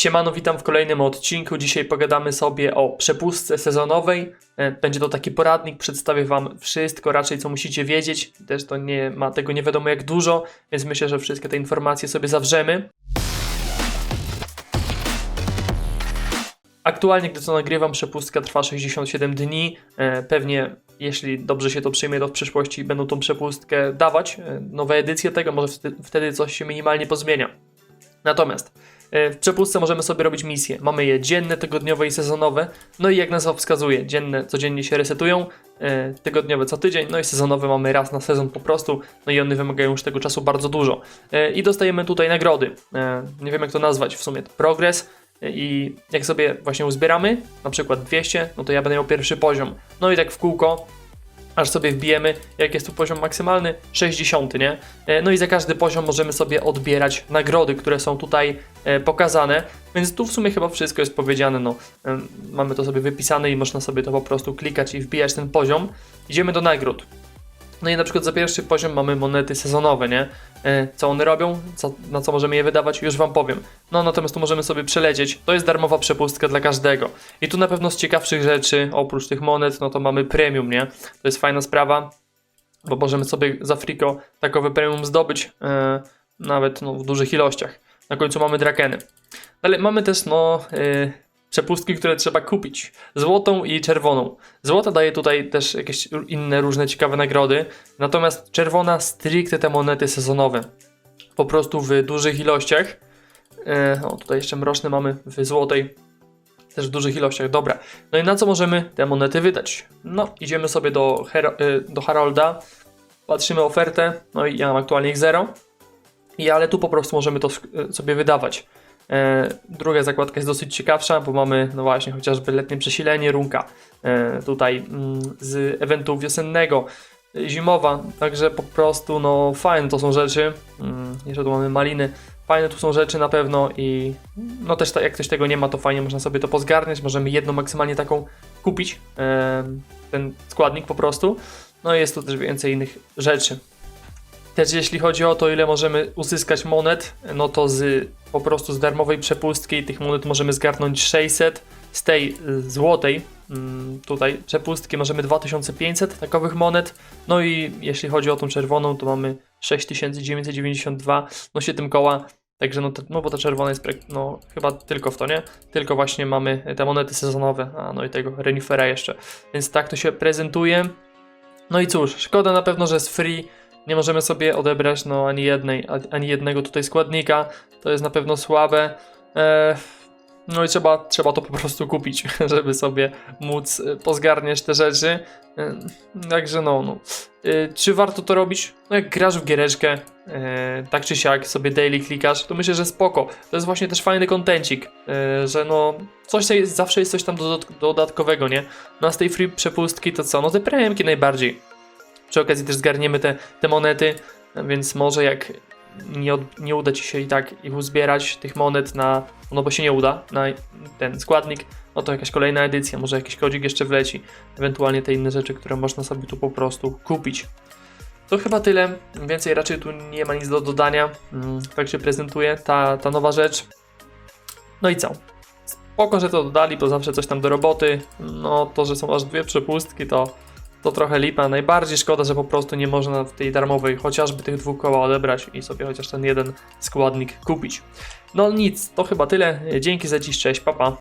Siemano, witam w kolejnym odcinku. Dzisiaj pogadamy sobie o przepustce sezonowej. E, Będzie to taki poradnik, przedstawię Wam wszystko raczej, co musicie wiedzieć. Też to nie ma tego nie wiadomo jak dużo, więc myślę, że wszystkie te informacje sobie zawrzemy. Aktualnie, gdy to nagrywam, przepustka trwa 67 dni. E, Pewnie, jeśli dobrze się to przyjmie, to w przyszłości będą tą przepustkę dawać. e, Nowe edycje tego, może wtedy- coś się minimalnie pozmienia. Natomiast w przepustce możemy sobie robić misje. Mamy je dzienne, tygodniowe i sezonowe. No i jak nazwa wskazuje, dzienne codziennie się resetują, e, tygodniowe co tydzień, no i sezonowe mamy raz na sezon po prostu. No i one wymagają już tego czasu bardzo dużo. E, I dostajemy tutaj nagrody. E, Nie wiem jak to nazwać w sumie. Progres. I jak sobie właśnie uzbieramy, na przykład 200, no to ja będę miał pierwszy poziom. No i tak w kółko, aż sobie wbijemy, jak jest tu poziom maksymalny, 60, nie? E, No i za każdy poziom możemy sobie odbierać nagrody, które są tutaj e, pokazane, więc tu w sumie chyba wszystko jest powiedziane, no. Em, Mamy to sobie wypisane i można sobie to po prostu klikać i wbijać ten poziom. Idziemy do nagród. No i na przykład za pierwszy poziom mamy monety sezonowe, nie? E, Co one robią, co, na co możemy je wydawać, już Wam powiem. No natomiast tu możemy sobie przelecieć. To jest darmowa przepustka dla każdego. I tu na pewno z ciekawszych rzeczy, oprócz tych monet, no to mamy premium, nie? To jest fajna sprawa, bo możemy sobie za friko takowe premium zdobyć, e, nawet no, w dużych ilościach. Na końcu mamy drakeny. Ale mamy też no, e, przepustki, które trzeba kupić. Złotą i czerwoną. Złota daje tutaj też jakieś inne różne ciekawe nagrody, natomiast czerwona stricte te monety sezonowe. Po prostu w dużych ilościach. E, o, tutaj jeszcze mroczne mamy w złotej. Też w dużych ilościach, dobra. No i na co możemy te monety wydać? No, idziemy sobie do, Hero, y, do Harolda, patrzymy ofertę, no i ja mam aktualnie ich 0. I ale tu po prostu możemy to y, sobie wydawać. E, druga zakładka jest dosyć ciekawsza, bo mamy, no właśnie, chociażby letnie przesilenie, runka e, tutaj mm, z eventu wiosennego, zimowa, także po prostu, no fajne to są rzeczy. Mm, jeszcze tu mamy maliny, fajne tu są rzeczy na pewno i no też jak ktoś tego nie ma, to fajnie można sobie to pozgarniać, możemy jedną maksymalnie taką kupić, e, ten składnik po prostu. No i jest tu też więcej innych rzeczy. Też jeśli chodzi o to, ile możemy uzyskać monet, no to z po prostu z darmowej przepustki tych monet możemy zgarnąć 600. Z tej złotej mm, tutaj przepustki możemy 2500 takowych monet. No i jeśli chodzi o tą czerwoną, to mamy 6992, no 7 koła. Także no, no bo ta czerwona jest no chyba tylko w to, nie? Tylko właśnie mamy te monety sezonowe, a no i tego renifera jeszcze. Więc tak to się prezentuje. No i cóż, szkoda na pewno, że jest free. Nie możemy sobie odebrać no ani jednej, ani jednego tutaj składnika. To jest na pewno słabe. Eee, no i trzeba, trzeba to po prostu kupić, żeby sobie móc e, pozgarniać te rzeczy. E, Także no, no. E, Czy warto to robić? No jak grasz w giereczkę, e, tak czy siak sobie daily klikasz, to myślę, że spoko. To jest właśnie też fajny kontencik, e, że no coś zawsze jest coś tam dodat- dodatkowego, nie? No a z tej free przepustki to co? No te premiumki najbardziej. Przy okazji też zgarniemy te, te monety, więc może jak nie, od, nie uda Ci się i tak ich uzbierać, tych monet na, no bo się nie uda, na ten składnik, no to jakaś kolejna edycja, może jakiś kodzik jeszcze wleci, ewentualnie te inne rzeczy, które można sobie tu po prostu kupić. To chyba tyle, więcej raczej tu nie ma nic do dodania, mm, tak się prezentuje ta, ta nowa rzecz. No i co? Spoko, że to dodali, bo zawsze coś tam do roboty, no to, że są aż dwie przepustki, to to trochę lipa. Najbardziej szkoda, że po prostu nie można w tej darmowej chociażby tych dwóch koła odebrać i sobie chociaż ten jeden składnik kupić. No nic, to chyba tyle. Dzięki za dziś, cześć, papa.